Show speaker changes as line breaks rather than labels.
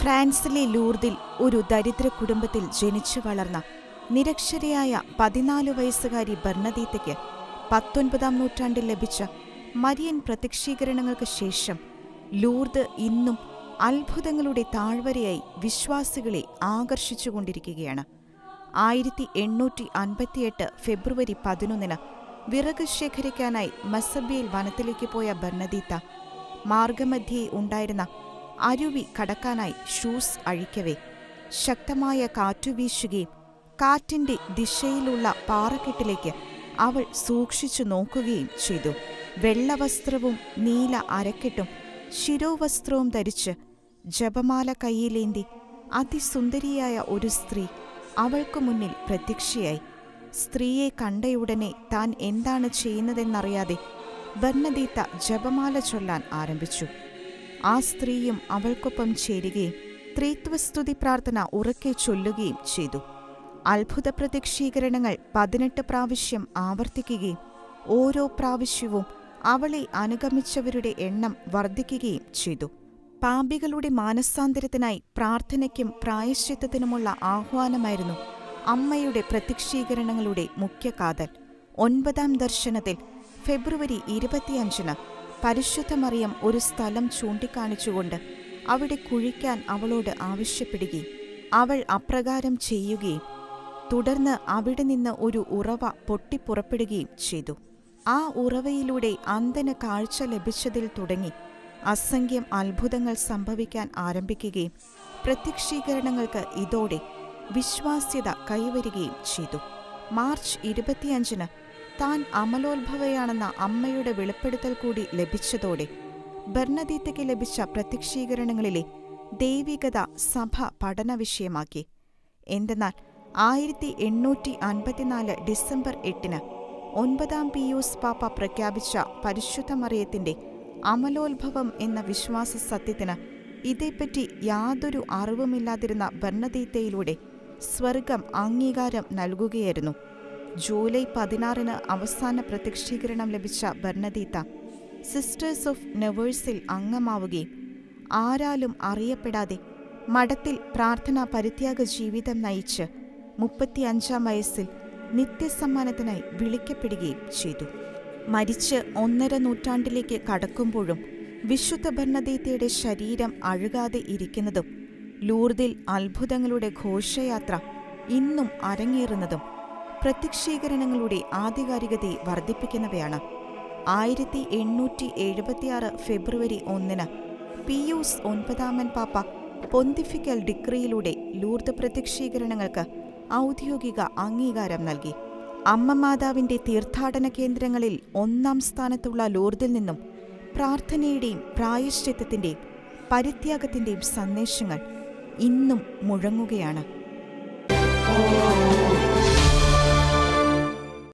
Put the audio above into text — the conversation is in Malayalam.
ഫ്രാൻസിലെ ലൂർദിൽ ഒരു ദരിദ്ര കുടുംബത്തിൽ ജനിച്ചു വളർന്ന നിരക്ഷരയായ പതിനാല് വയസ്സുകാരി ബർണദീത്തയ്ക്ക് പത്തൊൻപതാം നൂറ്റാണ്ടിൽ ലഭിച്ച മരിയൻ പ്രത്യക്ഷീകരണങ്ങൾക്ക് ശേഷം ലൂർദ് ഇന്നും അത്ഭുതങ്ങളുടെ താഴ്വരയായി വിശ്വാസികളെ ആകർഷിച്ചുകൊണ്ടിരിക്കുകയാണ്. ആയിരത്തി എണ്ണൂറ്റി അൻപത്തിയെട്ട് ഫെബ്രുവരി പതിനൊന്നിന് വിറക് ശേഖരിക്കാനായി മസബിയിൽ വനത്തിലേക്ക് പോയ ബർണദീത്ത മാർഗമധ്യേ ഉണ്ടായിരുന്ന അരുവി കടക്കാനായി ഷൂസ് അഴിക്കവേ. ശക്തമായ കാറ്റു വീശുകയും കാറ്റിന്റെ ദിശയിലുള്ള പാറക്കെട്ടിലേക്ക് അവൾ സൂക്ഷിച്ചു നോക്കുകയും ചെയ്തു. വെള്ളവസ്ത്രവും നീല അരക്കെട്ടും ശിരോവസ്ത്രവും ധരിച്ച് ജപമാല കൈയിലേന്തി അതിസുന്ദരിയായ ഒരു സ്ത്രീ അവൾക്കു മുന്നിൽ പ്രത്യക്ഷയായി. സ്ത്രീയെ കണ്ടയുടനെ താൻ എന്താണ് ചെയ്യുന്നതെന്നറിയാതെ ബർണദീത്ത ജപമാല ചൊല്ലാൻ ആരംഭിച്ചു. ആ സ്ത്രീയും അവൾക്കൊപ്പം ചേരുകയും ത്രിത്വസ്തുതി പ്രാർത്ഥന ഉറക്കെ ചൊല്ലുകയും ചെയ്തു. അത്ഭുത പ്രത്യക്ഷീകരണങ്ങൾ പതിനെട്ട് പ്രാവശ്യം ആവർത്തിക്കുകയും ഓരോ പ്രാവശ്യവും അവളെ അനുഗമിച്ചവരുടെ എണ്ണം വർദ്ധിക്കുകയും ചെയ്തു. പാമ്പികളുടെ മാനസാന്തരത്തിനായി പ്രാർത്ഥനയ്ക്കും പ്രായശ്ചിത്തത്തിനുമുള്ള ആഹ്വാനമായിരുന്നു അമ്മയുടെ പ്രത്യക്ഷീകരണങ്ങളുടെ മുഖ്യ കാതൽ ഒൻപതാം ദർശനത്തിൽ ഫെബ്രുവരി ഇരുപത്തിയഞ്ചിന് പരിശുദ്ധ മറിയം ഒരു സ്ഥലം ചൂണ്ടിക്കാണിച്ചുകൊണ്ട് അവിടെ കുഴിക്കാൻ അവളോട് ആവശ്യപ്പെടുകയും അവൾ അപ്രകാരം ചെയ്യുകയും തുടർന്ന് അവിടെ നിന്ന് ഒരു ഉറവ പൊട്ടിപ്പുറപ്പെടുകയും ചെയ്തു. ആ ഉറവയിലൂടെ അന്തന് കാഴ്ച ലഭിച്ചതിൽ തുടങ്ങി. അസംഖ്യം അത്ഭുതങ്ങൾ സംഭവിക്കാൻ ആരംഭിക്കുകയും പ്രത്യക്ഷീകരണങ്ങൾക്ക് ഇതോടെ വിശ്വാസ്യത കൈവരികയും ചെയ്തു. മാർച്ച് ഇരുപത്തിയഞ്ചിന് താൻ അമലോത്ഭവയാണെന്ന അമ്മയുടെ വെളിപ്പെടുത്തൽ കൂടി ലഭിച്ചതോടെ ബർണദീത്തയ്ക്ക് ലഭിച്ച പ്രത്യക്ഷീകരണങ്ങളിലെ ദൈവികത സഭ പഠന വിഷയമാക്കി. എന്തെന്നാൽ ആയിരത്തി എണ്ണൂറ്റി അൻപത്തിനാല് ഡിസംബർ എട്ടിന് ഒൻപതാം പിയൂസ് പാപ്പ പ്രഖ്യാപിച്ച പരിശുദ്ധ മറിയത്തിന്റെ അമലോത്ഭവം എന്ന വിശ്വാസ സത്യത്തിന് ഇതേപ്പറ്റി യാതൊരു അറിവുമില്ലാതിരുന്ന ബർണദീത്തയിലൂടെ സ്വർഗം അംഗീകാരം നൽകുകയായിരുന്നു. ജൂലൈ പതിനാറിന് അവസാന പ്രത്യക്ഷീകരണം ലഭിച്ച ബർണദീത്ത സിസ്റ്റേഴ്സ് ഓഫ് നെവേഴ്സിൽ അംഗമാവുകയും ആരാലും അറിയപ്പെടാതെ മഠത്തിൽ പ്രാർത്ഥനാ പരിത്യാഗ ജീവിതം നയിച്ച് മുപ്പത്തിയഞ്ചാം വയസ്സിൽ നിത്യസമ്മാനത്തിനായി വിളിക്കപ്പെടുകയും ചെയ്തു. മരിച്ച് ഒന്നര നൂറ്റാണ്ടിലേക്ക് കടക്കുമ്പോഴും വിശുദ്ധ ഭരണദീത്തയുടെ ശരീരം അഴുകാതെ ഇരിക്കുന്നതും ലൂർദിൽ അത്ഭുതങ്ങളുടെ ഘോഷയാത്ര ഇന്നും അരങ്ങേറുന്നതും പ്രത്യക്ഷീകരണങ്ങളുടെ ആധികാരികതയെ വർദ്ധിപ്പിക്കുന്നവയാണ്. ആയിരത്തി എണ്ണൂറ്റി എഴുപത്തിയാറ് ഫെബ്രുവരി ഒന്നിന് പിയൂസ് ഒൻപതാമൻ പാപ്പ പൊന്തിഫിക്കൽ ഡിക്രിയിലൂടെ ലൂർദ് പ്രത്യക്ഷീകരണങ്ങൾക്ക് ഔദ്യോഗിക അംഗീകാരം നൽകി. അമ്മ മാതാവിന്റെ തീർത്ഥാടന കേന്ദ്രങ്ങളിൽ ഒന്നാം സ്ഥാനത്തുള്ള ലൂർദിൽ നിന്നും പ്രാർത്ഥനയുടെയും പ്രായശ്ചിത്തത്തിന്റെയും പരിത്യാഗത്തിന്റെയും സന്ദേശങ്ങൾ ഇന്നും മുഴങ്ങുകയാണ്.